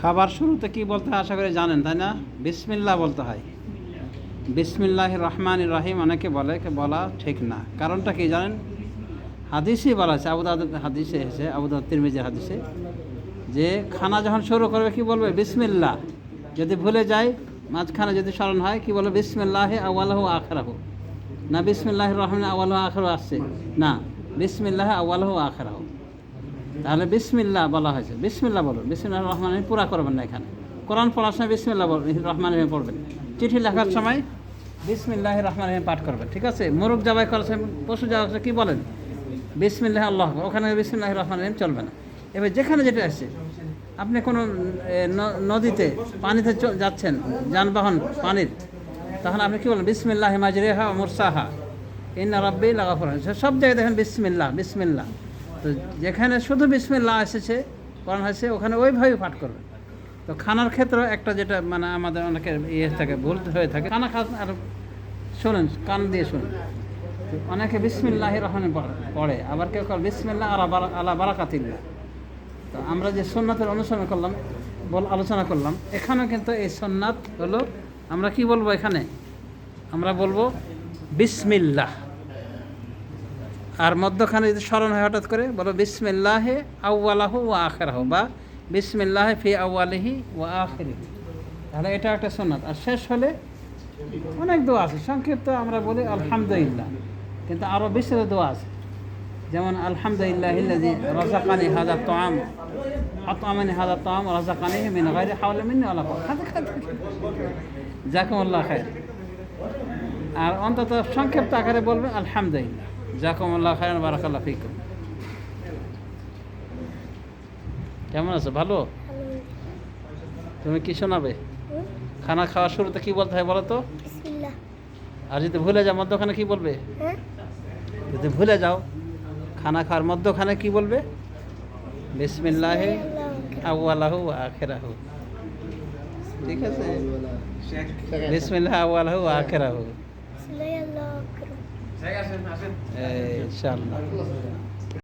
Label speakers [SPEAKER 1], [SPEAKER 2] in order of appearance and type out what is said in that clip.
[SPEAKER 1] খাবার শুরুতে কি বলতে হয়? আশা করি জানেন, তাই না? বিসমিল্লাহ বলতে হয়। বিসমিল্লাহ রহমান রাহিম, অনেকে বলে বলা ঠিক না। কারণটা কি জানেন? হাদিসই বলা আছে আবুদাদ হাদিসে এসেছে আবুদাদ তিরমিজের হাদিসে, যে খানা যখন শুরু করবে, কি বলবে? বিসমিল্লাহ। যদি ভুলে যায়, মাঝখানে যদি স্মরণ হয়, কি বলবে? বিসমিল্লাহ আওয়ালাহু আখরাহু। না বিসমিল্লাহ রহমান আওয়ালাহু আখরাহু আসছে। না, বিসমিল্লাহ আওয়ালাহু আখরাহু। তাহলে বিসমিল্লাহ বলা হয়েছে। বিসমিল্লাহ বলুন। বিসমিল্লাহ রহমান রহিম পুরা করবেন না এখানে। কোরআন পড়ার সময় বিসমিল্লাহ বল রহমান রহিম পড়বেন। চিঠি লেখার সময় বিসমিল্লাহ রহমান রহিম পাঠ করবেন, ঠিক আছে? মোরগ জবাই করার সময় পশু জবাই কী বলেন? বিসমিল্লাহ আল্লাহ। ওখানে বিসমিল্লাহ রহমান রহিম চলবে না। এবার যেখানে যেটা আসছে আপনি কোনো নদীতে পানিতে যাচ্ছেন, যানবাহন, পানির তখন আপনি কী বলেন বিসমিল্লাহ মাজরেহা মুরসাহা। ইন্না রব্বি লাগাফর সব জায়গায় দেখেন বিসমিল্লাহ বিসমিল্লাহ। তো যেখানে শুধু বিসমিল্লাহ এসেছে, কোরআন হয়েছে ওখানে ওইভাবেই পাঠ করবে। তো খানার ক্ষেত্রে একটা যেটা মানে আমাদের অনেকের ইয়ে থাকে, ভুল হয়ে থাকে। খানা খা আর শোনেন, কান দিয়ে শুনুন। অনেকে বিসমিল্লাহ রহমান পড়ে আবার কেউ কেউ বিসমিল্লাহ আলা আলা বারাকাতিল্লাহ তো আমরা যে সোননাথের অনুসরণ করলাম, বল আলোচনা করলাম, এখানেও কিন্তু এই সোননাথ হলো, আমরা কি বলব এখানে? আমরা বলব বিসমিল্লাহ। আর মধ্যখানে যদি স্মরণ হয় হঠাৎ করে, বলো বিসমিল্লাহে আউ্লাহ ও আখেরাহ, বা বিসমিল্লাহ ফি আউ্লাহি ও আখেরি তাহলে এটা একটা সোনাত আর শেষ হলে অনেক দোয়া আছে। সংক্ষিপ্ত আমরা বলি আলহামদুলিল্লাহ। কিন্তু আরও বিশেষ দোয়া আছে। যেমন, আলহামদুলিল্লাহ রাজাকানি হাজা তোয়াম আতমানি হাজা তোয়াম রাজাকানি মিন গাইরি হাওলা। খাতে খাতে জাকুমুল্লাহ খায়ের আর অন্তত সংক্ষিপ্ত আকারে বলবে আলহামদুলিল্লাহ। জাকুমুল্লাহ খায়ের বারাকাল্লাহ ফিকুম। কেমন আছো? ভালো? তুমি কি শোনাবে? খানা খাওয়ার শুরুতে কি বলতে হয় বলো তো? আর যদি ভুলে যাও মধ্যখানে কি বলবে?
[SPEAKER 2] হ্যাঁ?
[SPEAKER 1] যদি ভুলে যাও খানা খাওয়ার মধ্যখানে কি বলবে? বিসমিল্লাহে আউ্লাহু আখেরাহু। ঠিক আছে? বিসমিল্লাহ আউ্লাহু আখেরাহু। ইনশাআল্লাহ